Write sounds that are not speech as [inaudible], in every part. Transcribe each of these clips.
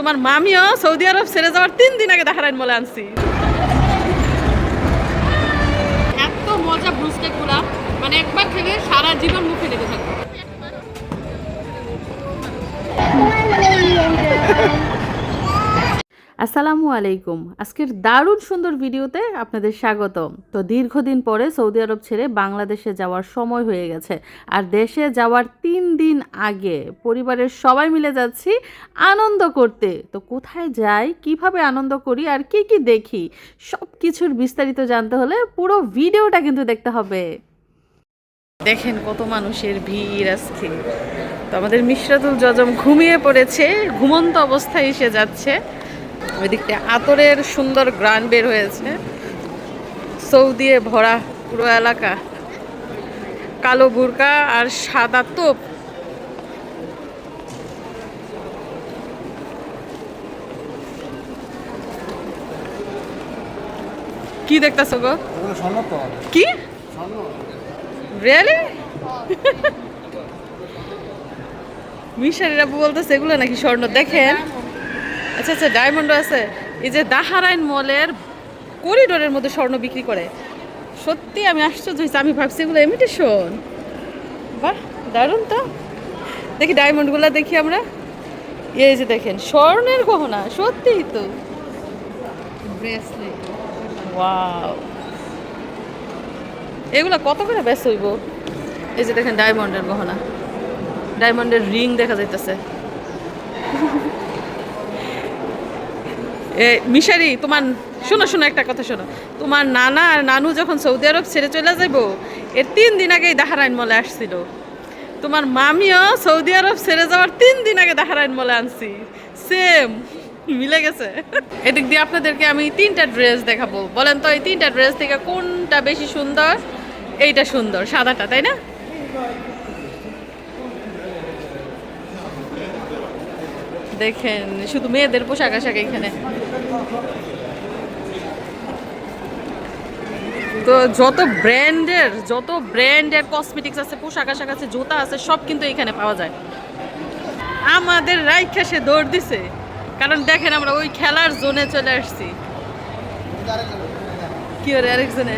তোমার মামিও সৌদি আরব ছেড়ে যাওয়ার তিন দিন আগে দেখার বলে আনছি। এত মজা বুঝতে গুলা মানে একবার খেলে সারা জীবন মুখে লেগে থাকবে। আসসালামু আলাইকুম। আজকের দারুণ সুন্দর ভিডিওতে আপনাদের স্বাগতম। তো দীর্ঘদিন পরে সৌদি আরব ছেড়ে বাংলাদেশে যাওয়ার সময় হয়ে গেছে। আর দেশে যাওয়ার তিন দিন আগে পরিবারের সবাই মিলে যাচ্ছি আনন্দ করতে। তো কোথায় যাই, কীভাবে আনন্দ করি, আর কি কি দেখি সব কিছুর বিস্তারিত জানতে হলে পুরো ভিডিওটা কিন্তু দেখতে হবে। দেখেন কত মানুষের ভিড় আজকে। তো আমাদের মিশরাতুল জজম ঘুমিয়ে পড়েছে, ঘুমন্ত অবস্থায় এসে যাচ্ছে। ওই দিকটা আতরের সুন্দর গ্রান বের হয়েছে। সৌদিয়ে ভরা পুরো এলাকা। কালো বুরকা আর সাদা তোপ। কি দেখতেছো গো? কি? রিয়েলি মিশারিরা বলতেছে এগুলো নাকি স্বর্ণ? দেখেন। আচ্ছা আচ্ছা ডায়মন্ড আছে। এই যে দাহারাইন মলের করিডোরের মধ্যে স্বর্ণ বিক্রি করে। সত্যি আমি আশ্চর্য হয়েছি, আমি ভাবছি এগুলো ইমিটেশন বাহ, দারুণ তো। দেখি ডায়মন্ডগুলো দেখি আমরা। এই যে দেখেন, স্বর্ণের গহনা, সত্যিই তো। এগুলো কত করে ব্যস্ত হইব? এই যে দেখেন ডায়মন্ডের গহনা। ডায়মন্ডের রিং দেখা যাইতেছে। মিশারি, তোমার, শোনো শোনো, একটা কথা শোনো। তোমার নানা আর নানু যখন সৌদি আরব ছেড়ে চলে যাইব, এর তিন দিন আগেই দাহারাইন মলে আসছিল। তোমার মামিও সৌদি আরব ছেড়ে যাওয়ার তিন দিন আগে দাহারাইন মলে আনছি। সেম মিলে গেছে। এদিক দিয়ে আপনাদেরকে আমি তিনটা ড্রেস দেখাবো। বলেন তো, এই তিনটা ড্রেস থেকে কোনটা বেশি সুন্দর? এইটা সুন্দর, সাদাটা, তাই না? দেখেন, শুধু মেয়েদের পোশাক আশাক এখানে। তো যত ব্র্যান্ডের যত ব্র্যান্ডের কসমেটিক্স আছে, পোশাক আশাক আছে, জুতা আছে, সব কিন্তু এখানে পাওয়া যায়। আমাদের রাইখা সে দৌড় দিছে। কারণ দেখেন আমরা ওই খেলার জোনে চলে আসছি। কি ওরে আরেকজনে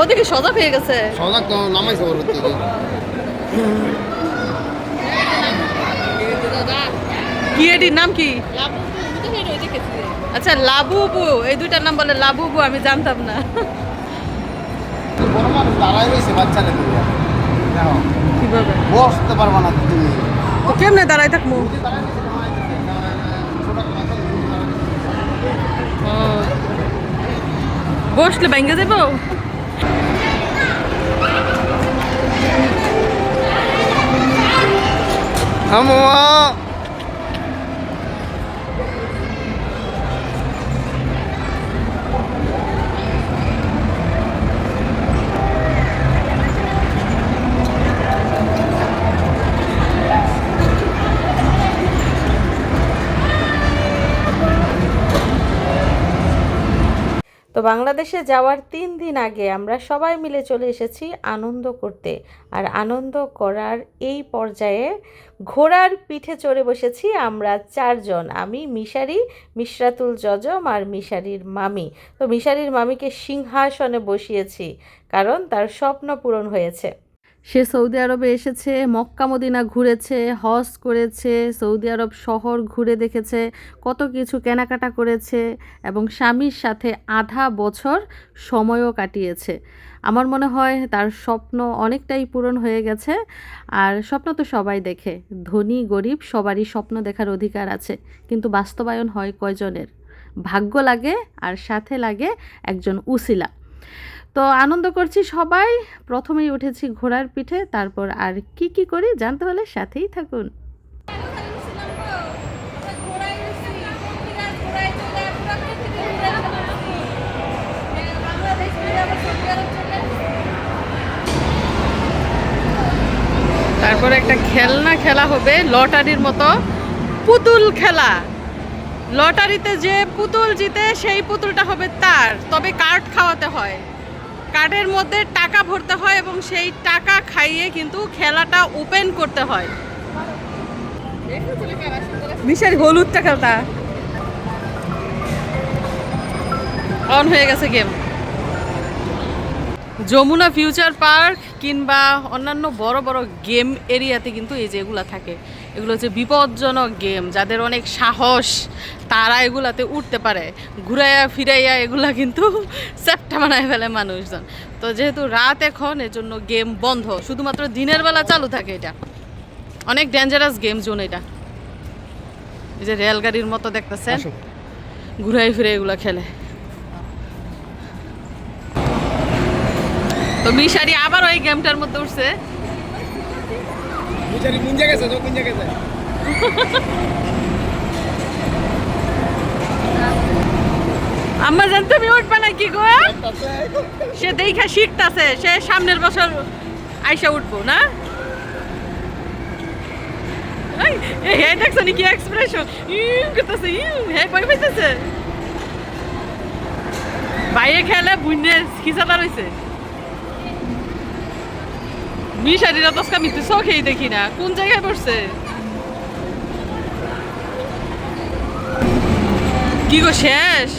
ওদিকে সজাগ হয়ে গেছে। সজাগ তো নামাইছে ওর থেকে কি এটির নাম কি? আচ্ছা লাবুবু। এই দুইটার নাম বলে লাবুবু আমি জানতাম না। কীভাবে? বসতে পারবা তুমি। তো কেমনে দাঁড়াই থাকব বসলে ব্যাঙ্গে যাব? আমা তো বাংলাদেশে যাওয়ার তিন দিন আগে আমরা সবাই মিলে চলে এসেছি আনন্দ করতে। আর আনন্দ করার এই পর্যায়ে ঘোড়ার পিঠে চড়ে বসেছি আমরা চারজন। আমি, মিশারি, মিশরাতুল জজম আর মিশারির মামি। তো মিশারির মামিকে সিংহাসনে বসিয়েছি কারণ তার স্বপ্ন পূরণ হয়েছে। সে সৌদি আরবে এসেছে, মক্কা, মদিনা ঘুরেছে, হজ করেছে, সৌদি আরব শহর ঘুরে দেখেছে, কত কিছু কেনাকাটা করেছে এবং স্বামীর সাথে আধা বছর সময়ও কাটিয়েছে। আমার মনে হয় তার স্বপ্ন অনেকটাই পূরণ হয়ে গেছে আর স্বপ্ন তো সবাই দেখে, ধনী, গরিব, সবারই স্বপ্ন দেখার অধিকার আছে, কিন্তু বাস্তবায়ন হয় কয়জনের? ভাগ্য লাগে আর সাথে লাগে একজন উসিলা। তো আনন্দ করছি সবাই। প্রথমেই উঠেছি ঘোড়ার পিঠে, তারপর আর কি কি করি জানতে হলে সাথেই থাকুন। তারপর একটা খেলনা খেলা হবে, লটারির মতো পুতুল খেলা। লটারিতে যে পুতুল জিতে, সেই পুতুলটা হবে তার। তবে কার্ড খাওয়াতে হয়। কার্ডের মধ্যে টাকা ভরতে হয় এবং সেই টাকা খাইয়ে কিন্তু খেলাটা ওপেন করতে হয়। মিশারি হলুদটা খেলতা। অন হয়ে গেছে গেম যমুনা ফিউচার পার্ক কিংবা অন্যান্য বড় বড় গেম এরিয়াতে কিন্তু এই যে এগুলা থাকে। এগুলো হচ্ছে বিপজ্জনক গেম যাদের অনেক সাহস তারা এগুলাতে উঠতে পারে। ঘুরাইয়া ফিরাইয়া এগুলা কিন্তু [laughs] সেপ্টা বানায় ফেলে মানুষজন। তো যেহেতু রাত এখন এর জন্য গেম বন্ধ। শুধুমাত্র দিনের বেলা চালু থাকে এটা। অনেক ডেঞ্জারাস গেম জোন এটা। এই যে রেলগাড়ির মতো দেখতেছেন। ঘুরাই ফিরে এগুলো খেলে। তো মিশারি আবার ওই গেমটার মধ্যে উঠছে। কোন জায়গায় আছে আম্মা জানতে আমি উঠবে গো সে দেখা শিখতাছে সে সামনের বছর আইসা উঠবো না? এই, এই, হে দেখছ নি কি এক্সপ্রেশন ইউ করতেছে ইউ হে ভয় পাইতেছে? বাইরে খেলে বুঝনে খিসাটা রয়েছে মিশারিরা তো আমি তো চোখেই দেখি না। কোন জায়গায় পড়ছে? কি গো শেষ?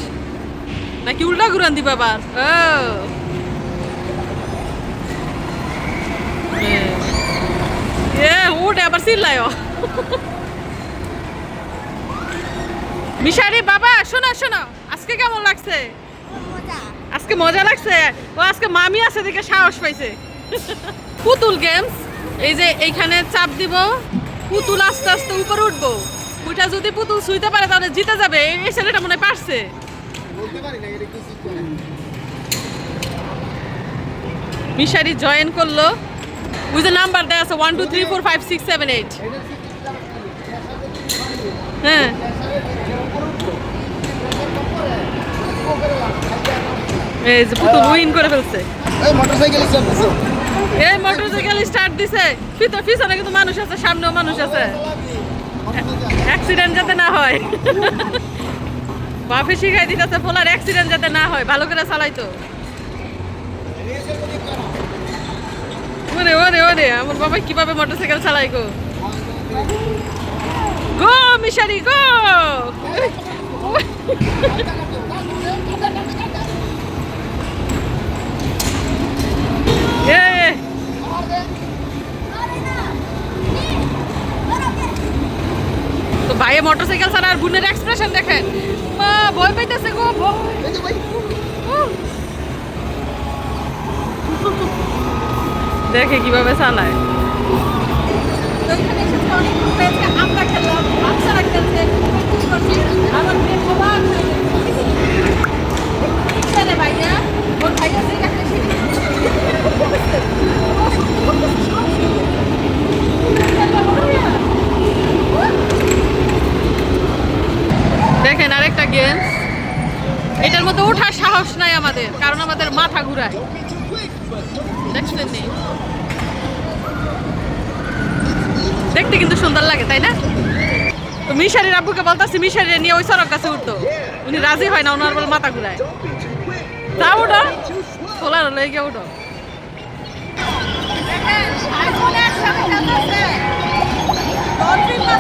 নাকি উল্টা ঘুরান আবার? ও। এ উঠে আবার চিল্লায় মিশারি বাবা শোনো শোনো আজকে কেমন লাগছে? আজকে মজা লাগছে? ও আজকে মামি আছে দেখে সাহস পাইছে। পুতুল গেমস এই যে এইখানে চাপ দিব, পুতুল আস্তে আস্তে উপরে উঠবো। ওইটা যদি পুতুল শুইতে পারে, তাহলে জিতে যাবে। এই ছেলেটা মনে পারছে। মিশারি জয়েন করল। ওই যে নাম্বার দেওয়া আছে one two three four five six seven eight হ্যাঁ। এই যে পুতুল উইন করে ফেলছে। মোটরসাইকেল এই মোটরসাইকেল স্টার্ট দিছে। পিছনে পিছনে কিন্তু মানুষ আছে, সামনেও মানুষ আছে। অ্যাক্সিডেন্ট যাতে না হয়। বাপে শিখাই দিতেছে, পোলার অ্যাক্সিডেন্ট যাতে না হয়, ভালো করে চালাইতো। ওরে ওরে ওরে, আমার বাবা কীভাবে মোটরসাইকেল চালাই গো? গো, মিশারি, গো! বোনের এক্সপ্রেশন দেখেন। মা, ভয় পাইতেছে গো দেখে কীভাবে চালায়। আমরা খেললাম, বাচ্চারা খেলছে আমার মেয়ে অবাক ভাইয়া, ওর ভাইয়া যে একটা দেখেন আরেকটা গেমস এটার মধ্যে ওঠার সাহস নাই আমাদের কারণ আমাদের ঘুরায় দেখছেন নি? দেখতে কিন্তু সুন্দর লাগে, তাই না? তো মিশারির আব্বুকে বলতেছি মিশারি নিয়ে ওই সড়ক কাছে উঠতো। উনি রাজি হয় না, ওনার বলে মাথা ঘুরায়। তা উঠো। তোলার হলে গিয়ে উঠো। আম্মা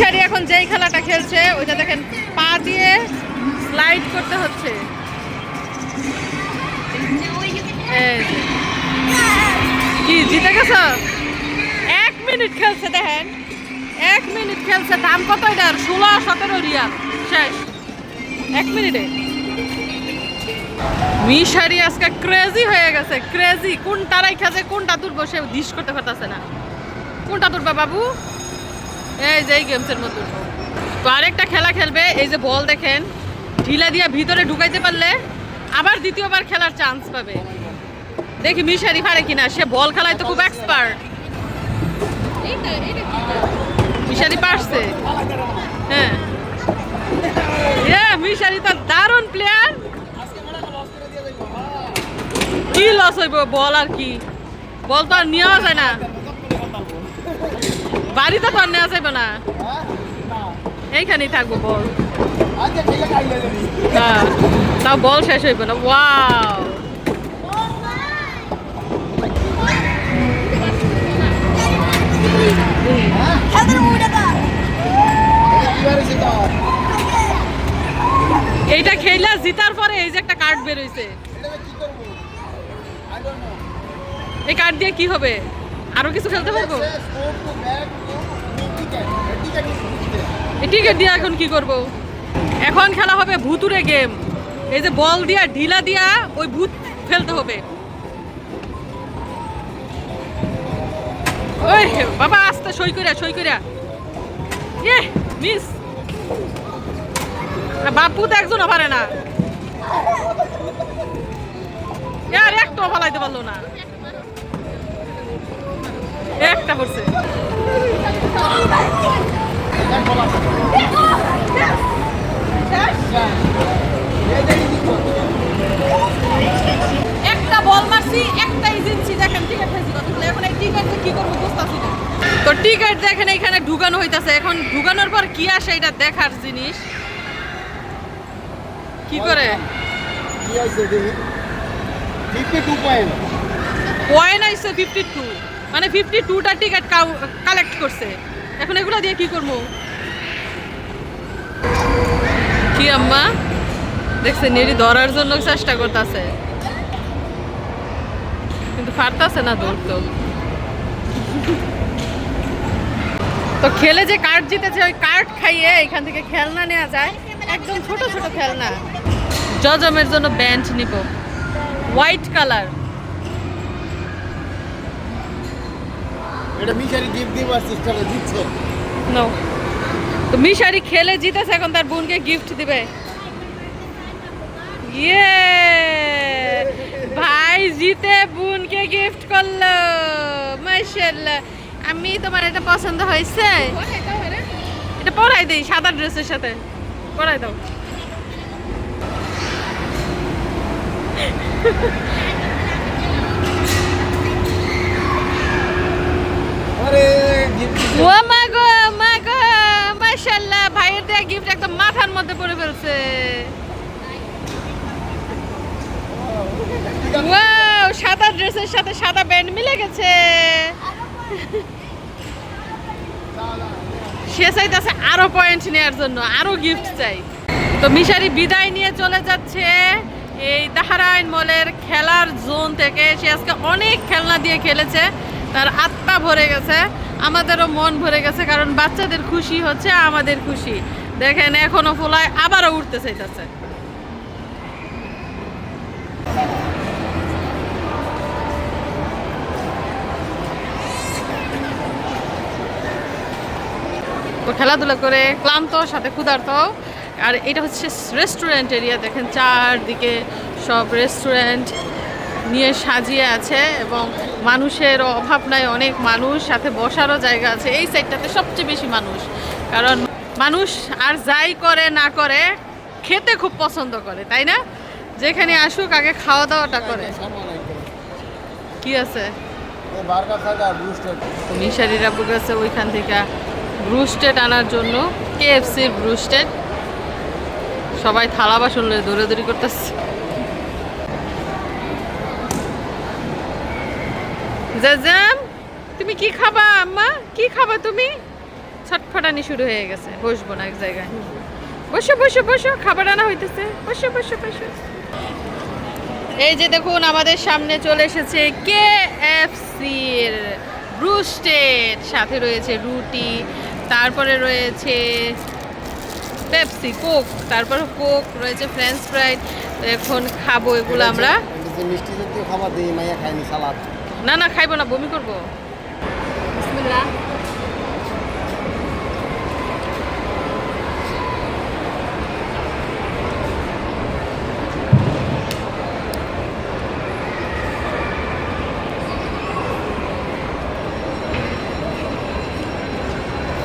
মিশারি এখন যেই খেলাটা খেলছে, ওইটা দেখেন পা দিয়ে স্লাইড করতে হচ্ছে। কি, জিতে গেছ? এক মিনিট খেলছে দেখেন, এক মিনিট খেলছে। দাম কত এটার? ষোলো সতেরো রিয়াল। শেষ। এক মিনিটে। মিশারি আজকে ক্রেজি হয়ে গেছে। ক্রেজি কোনটা রাইখা যে কোনটা দূর বসে দিস করতে পারতেছে না। কোনটা তুলবে বাবু? এই যে এই গেমসের মতো তো আরেকটা খেলা খেলবে, এই যে বল দেখেন। ঢিলা দিয়া ভিতরে ঢুকাইতে পারলে আবার দ্বিতীয়বার খেলার চান্স পাবে। দেখি মিশারি পারে কিনা, সে বল খেলায় তো খুব এক্সপার্ট মিশারি পারছে হ্যাঁ। মিশারি তো দারুণ প্লেয়ার কি লস হইব, বল আর কি। বল তো আর নেওয়া যায় না। বাড়িতে তো আর নেওয়া যাবে না। এইখানেই থাকব বল। হ্যাঁ তাও বল শেষ হইব না। ওয়াও। এইটা খেলা জিতার পরে এই যে একটা কার্ড বের হইছে। এটা কি করব আই ডোন্ট নো এই কার্ড দিয়ে কি হবে? আরও কিছু খেলতে পারব? টিকেট দিয়ে এখন কি করব? এখন খেলা হবে ভুতুরে গেম এই যে বল দিয়া ঢিলা দিয়া ওই ভূত ফেলতে হবে। ওই বাবা আস্তে সই কইরা সই কইরা। ইয়ে মিস বাপু তো একজনও পারে না। এ আর একটাও ফালাইতে পারল না। একটা পড়ছে। একটা বল মারছি একটা এজেন্সি দেখেন টিকিট খাইছি কতগুলো এখন এই টিকিট কি করব বুঝতেছি না। তো টিকিট দেখেন এখানে ঢুকানো হইতাছে। এখন ঢুকানোর পর কি আসে এটা দেখার জিনিস? কি করে? কি হইছে দেখি? 52 পয়েন্ট আইছে ফিফটি টু মানে ফিফটি টুটা টিকিট কালেক্ট করছে। এখন এগুলো দিয়ে কি করব? কি আম্মা? দেখছেন, এরই ধরার জন্য চেষ্টা করতেছে। কিন্তু পারতাছে না ধরতো তো খেলে যে কার্ড জিতেছে, ওই কার্ড খাইয়ে এখান থেকে খেলনা নেওয়া যায়। একদম ছোট ছোট খেলনা। জজমের জন্য ব্যান্ড নিব। হোয়াইট কালার এটা মিশারি গিফট দিচ্ছে নো তো মিশারি খেলে জিতেছে, এখন তার বোনকে গিফট দিবে। ইয়ে ভাই জিতে, বোনকে গিফট করল। মাশাআল্লাহ। আমি তোমার এটা পছন্দ হয়েছে? এটা পরাই দেই, সাদা ড্রেসের সাথে। পরাই দাও। ও মা গো ভাইয়ের গিফট একদম মাথার মধ্যে পড়ে ফেলছে। ওয়াও সাদা ড্রেসের সাথে সাদা ব্যান্ড মিলে গেছে। সে চাইতেছে আরও পয়েন্ট নেওয়ার জন্য, আরও গিফট চাই। তো মিশারি বিদায় নিয়ে চলে যাচ্ছে এই দাহারাইন মলের খেলার জোন থেকে। সে আজকে অনেক খেলনা দিয়ে খেলেছে। তার আত্মা ভরে গেছে, আমাদেরও মন ভরে গেছে, কারণ বাচ্চাদের খুশি হচ্ছে আমাদের খুশি। দেখেন, এখনও ফোলায় আবারও উঠতে চাইতেছে। তো খেলাধুলা করে ক্লান্ত, সাথে ক্ষুধার্ত। আর এটা হচ্ছে রেস্টুরেন্ট এরিয়া দেখেন চারদিকে সব রেস্টুরেন্ট নিয়ে সাজিয়ে আছে এবং মানুষের অভাব নাই অনেক মানুষ সাথে বসারও জায়গা আছে। এই সাইডটাতে সবচেয়ে বেশি মানুষ। কারণ মানুষ আর যাই করে না করে খেতে খুব পছন্দ করে তাই না? যেখানে আসুক আগে খাওয়া দাওয়াটা করে। কি আছে? মিশারিরা গেছে ওইখান থেকে ব্রুস্টেড আনার জন্য কেএফসির ব্রুস্টেড সবাই থালা বাসন লয়ে দৌড়াদৌড়ি করতেছে। জাজাম তুমি কি খাবা আম্মা? কি খাবা তুমি? ছটফটানি শুরু হয়ে গেছে বসবো না এক জায়গায়। বসো বসো বসো খাবার আনা হইতেছে। বসো বসো বসো। এই যে দেখুন আমাদের সামনে চলে এসেছে কে এফ সির ব্রুস্টেড সাথে রয়েছে রুটি তারপরে রয়েছে পেপসি কোক তারপরে কোক রয়েছে ফ্রেঞ্চ ফ্রাই এখন খাব এগুলো আমরা। মিষ্টি জাতীয় খাবার দিই মাইয়া খায়নি সালাদ। না না, খাইবো না, বমি করব। বিসমিল্লাহ।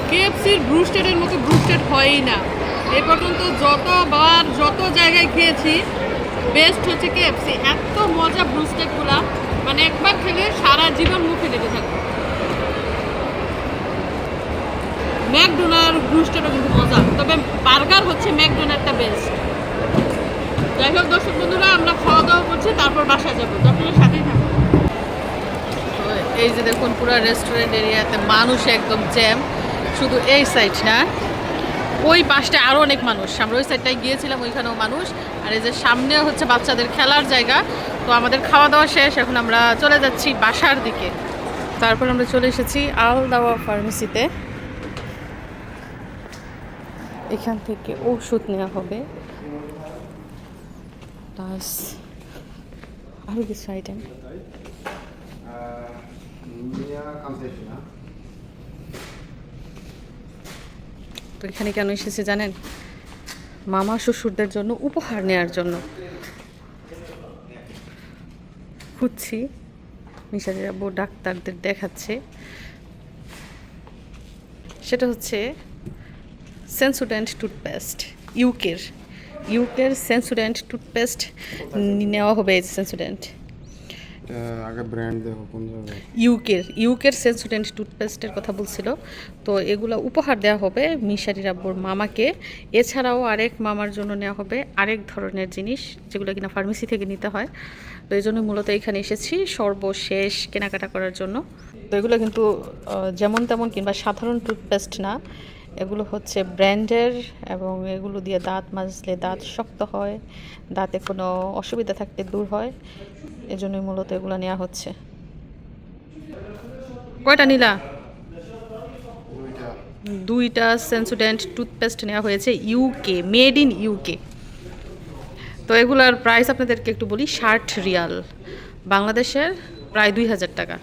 কেএফসির ব্রুস্টেডের মতো ব্রুস্টেড হয়ই না। এ পর্যন্ত যতবার যত জায়গায় খেয়েছি বেস্ট হচ্ছে কেএফসি এত মজা ব্রুস্টেডগুলা মানে একবার খেলে সারা জীবন মুখে লেগে থাকবে। ম্যাকডোনার ব্রুস্টেডও কিন্তু মজা। তবে বার্গার হচ্ছে ম্যাকডোনারটা বেস্ট যাই হোক দর্শক বন্ধুরা, আমরা খাওয়া দাওয়া করছি, তারপর বাসায় যাব। আপনার সাথেই থাকব এই যে দেখুন, পুরো রেস্টুরেন্ট এরিয়াতে মানুষ একদম জ্যাম শুধু এই সাইড না, ওই পাশটা আরও অনেক মানুষ। আমরা ওই সাইডটায় গিয়েছিলাম, ওইখানেও মানুষ। আর এই যে সামনে হচ্ছে বাচ্চাদের খেলার জায়গা। তো আমাদের খাওয়া দাওয়া শেষ, এখন আমরা চলে যাচ্ছি বাসার দিকে। তারপর আমরা চলে এসেছি আল দাওয়া ফার্মেসিতে এখান থেকে ওষুধ নেওয়া হবে। প্লাস আরও কিছু আইটেম তো এখানে কেন এসেছে জানেন? মামা শ্বশুরদের জন্য উপহার নেওয়ার জন্য। খুঁজছি। মিশারি আব্বু ডাক্তারদের দেখাচ্ছে। সেটা হচ্ছে সেন্সুডেন্ট টুথপেস্ট ইউকের ইউকের সেন্সুডেন্ট টুথপেস্ট নেওয়া হবে সেন্সুডেন্ট আগে ব্র্যান্ড দেখো কোন ইউকের ইউকের সেন্সুডেন্ট টুথপেস্টের কথা বলছিল। তো এগুলো উপহার দেওয়া হবে মিশারি আব্বুর মামাকে। এছাড়াও আরেক মামার জন্য নেওয়া হবে আরেক ধরনের জিনিস যেগুলো কিনা ফার্মেসি থেকে নিতে হয়। তো এই জন্য মূলত এখানে এসেছি সর্বশেষ কেনাকাটা করার জন্য। তো এগুলো কিন্তু যেমন তেমন কিংবা সাধারণ টুথপেস্ট না। এগুলো হচ্ছে ব্র্যান্ডের এবং এগুলো দিয়ে দাঁত মাজলে দাঁত শক্ত হয় দাঁতে কোনো অসুবিধা থাকলে দূর হয়। এজন্যই মূলত এগুলো নেওয়া হচ্ছে। কয়টা নিলা? দুইটা। সেন্সুডেন্ট টুথপেস্ট নেওয়া হয়েছে ইউকে মেড ইন ইউকে তো এগুলার প্রাইস আপনাদেরকে একটু বলি, ষাট রিয়াল। বাংলাদেশের প্রায় দুই হাজার টাকা।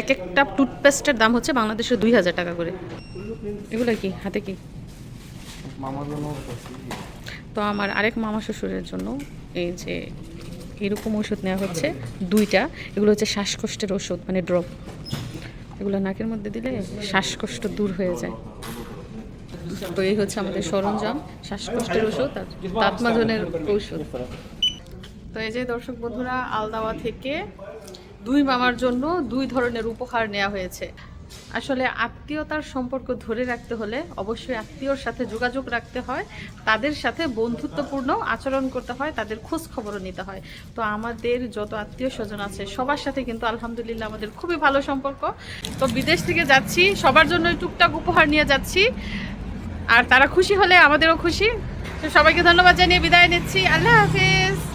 এক একটা টুথপেস্টের দাম হচ্ছে বাংলাদেশের দুই হাজার টাকা করে। এগুলো কি? হাতে কি? তো আমার আরেক মামা শ্বশুরের জন্য এই যে এরকম ওষুধ নেওয়া হচ্ছে, দুইটা। এগুলো হচ্ছে শ্বাসকষ্টের ওষুধ মানে ড্রপ এগুলো নাকের মধ্যে দিলে শ্বাসকষ্ট দূর হয়ে যায়। তো এই হচ্ছে আমাদের সরঞ্জাম শ্বাসকষ্টের ওষুধ আর দাঁতমাজনের ঔষধ। তো এই যে দর্শক বন্ধুরা, আলদাওয়া থেকে দুই মামার জন্য দুই ধরনের উপহার নেওয়া হয়েছে। আসলে আত্মীয়তার সম্পর্ক ধরে রাখতে হলে অবশ্যই আত্মীয়র সাথে যোগাযোগ রাখতে হয়, তাদের সাথে বন্ধুত্বপূর্ণ আচরণ করতে হয়, তাদের খোঁজ খবরও নিতে হয়। তো আমাদের যত আত্মীয় স্বজন আছে, সবার সাথে কিন্তু আলহামদুলিল্লাহ আমাদের খুবই ভালো সম্পর্ক। তো বিদেশ থেকে যাচ্ছি, সবার জন্য টুকটাক উপহার নিয়ে যাচ্ছি। আর তারা খুশি হলে আমাদেরও খুশি। তো সবাইকে ধন্যবাদ জানিয়ে বিদায় নিচ্ছি। আল্লাহ হাফিজ।